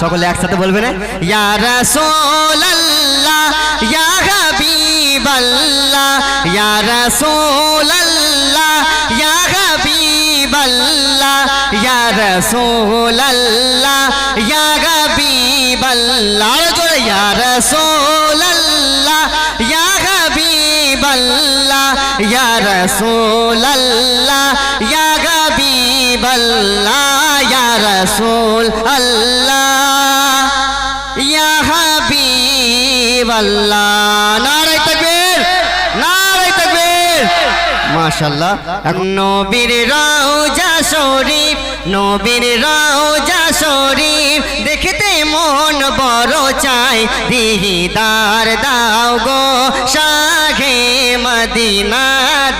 সকলে একসাথে বলবেন ইয়া রাসূলুল্লাহ, ইয়া হাবিবাল্লাহ, ইয়া রাসূলুল্লাহ, ইয়া হাবিবাল্লাহ, ইয়া রাসূলুল্লাহ, ইয়া হাবিবাল্লাহ। জোরে, ইয়া রাসূলুল্লাহ, ইয়া হাবিবাল্লাহ, ইয়া রাসূলুল্লাহ, ইয়া হাবিবাল্লাহ। রাসূল আল্লাহ। ইয়া হাবিবাল্লাহ নারে তাকবীর নারে তাকবীর। মাশাআল্লাহ। নবীর রওজা শরীফ, নবীর রওজা শরীফ। দেখতে মন বড় চাই, দিদার দাও গো শাহে মদিনা।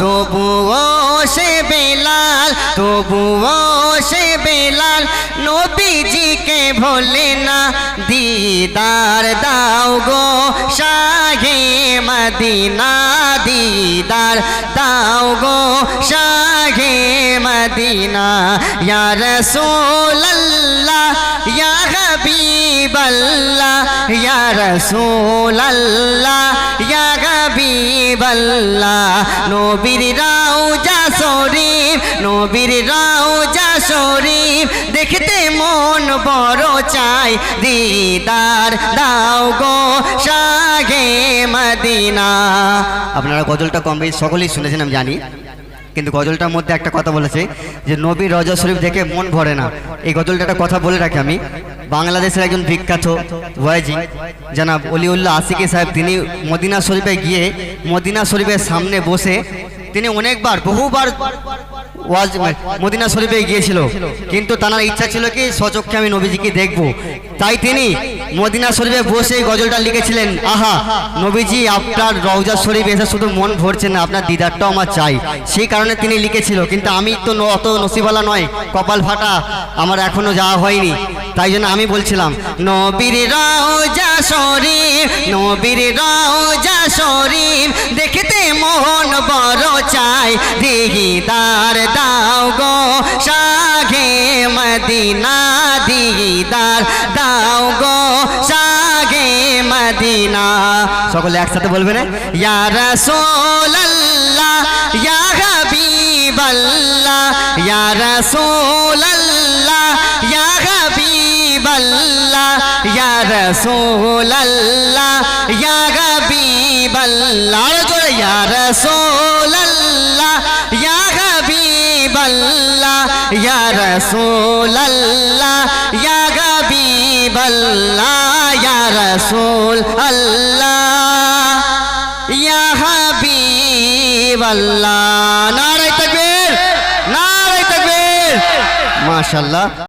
তবুও সে বেলাল, তবুও সে বেলাল, নবীজিকে ভোলে না। দিদার দাও গো শাহে মদিনা, দিদার দাও গো শাহে মদিনা। ইয়া রাসূলুল্লাহ, ইয়া হাবিবাল্লাহ ইয়া রাসূলুল্লাহ, ইয়া হাবিবাল্লাহ, নবীর রওজা শরীফ, নবীর রওজা শরীফ, দেখতে মন বড় চাই, দিদার দাও গো শাহে মদিনা। আপনারা গজলটা কম বেশি সকলেই শুনেছেন, আমি জানি। কিন্তু গজলটার মধ্যে একটা কথা বলেছে, যে নবীর রজা শরীফ দেখে মন ভরে না। এই গজলটা একটা কথা বলে রাখি আমি। বাংলাদেশের একজন বিখ্যাত ওয়াইজি জানাব অলিউল্লাহ আশিকি সাহেব। তিনি মদিনা শরীফে গিয়ে মদিনা শরীফের সামনে বসে তিনি অনেকবার, বহুবার ওয়াজ মদিনা শরীফে গিয়েছিল। কিন্তু তার ইচ্ছা ছিল কি সচক্ষে আমি নবীজিকে দেখব। তাই তিনি মদিনা শরীফে বসে গজলটা লিখেছিলেন, আহা, নবীজি, আপনার রওজা শরীফ এসে শুধু মন ভরছে না, আপনার দিদারটাও আমার চাই। সেই কারণে তিনি লিখেছিল, কিন্তু আমি তো অত নসিবালা নয়, কপাল ফাটা, আমার এখনও যাওয়া হয়নি। তাই জন্য আমি বলছিলাম, নবীর রওজা শরীফ, নবীর রওজা শরীফ, দেখতে মন বড় চাই। দিদার দাও গো শাহে মদিনা দিদার দাও গো। মদিনা সকলে একসাথে বলবেন ইয়া রাসূলুল্লাহ, ইয়া হাবিবাল্লাহ, ইয়া রাসূলুল্লাহ, ইয়া হাবিবাল্লাহ, ইয়া রাসূলুল্লাহ, ইয়া হাবিবাল্লাহ। জোরে, ইয়া রাসূলুল্লাহ, ইয়া হাবিবাল্লাহ, ইয়া রাসূলুল্লাহ, ইয়া হাবিবাল্লাহ। রাসূল আল্লাহ। ইয়া হাবিবাল্লাহ নারায়ে তাকবীর নারায়ে তাকবীর। মাশাআল্লাহ।